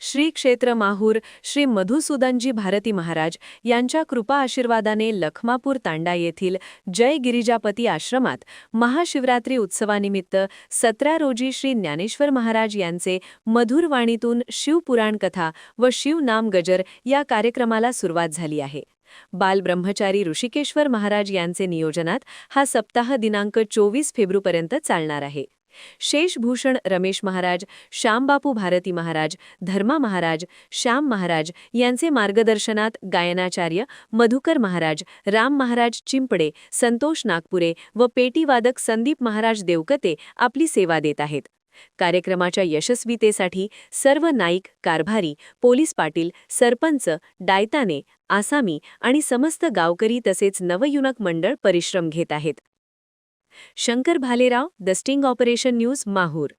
श्री क्षेत्र माहूर श्री मधुसूदनजी भारती महाराज यांच्या कृपा आशीर्वादाने लखमापूर तांडा येथील जय गिरिजापती आश्रमात महाशिवरात्री उत्सवानिमित्त सतरा रोजी श्री ज्ञानेश्वर महाराज यांचे मधुर वाणीतून शिवपुराण कथा व शिवनाम गजर या कार्यक्रमाला सुरुवात झाली आहे. बालब्रह्मचारी ऋषिकेश्वर महाराज यांचे नियोजनात हा सप्ताह दिनांक चोवीस फेब्रुपर्यंत चालणार आहे. शेषभूषण रमेश महाराज श्यामबापू भारती महाराज धर्मा महाराज श्याम महाराज यांचे मार्गदर्शनात गायनाचार्य मधुकर महाराज राम महाराज चिंपडे संतोष नागपुरे व पेटीवादक संदीप महाराज देवकते आपली सेवा देत आहेत. कार्यक्रमाच्या यशस्वीतेसाठी सर्व नाईक कारभारी पोलीस पाटील सरपंच डायताने आसामी आणि समस्त गावकरी तसेच नवयुनक मंडळ परिश्रम घेत आहेत. Shankar Bhalerao the sting operation news Mahur.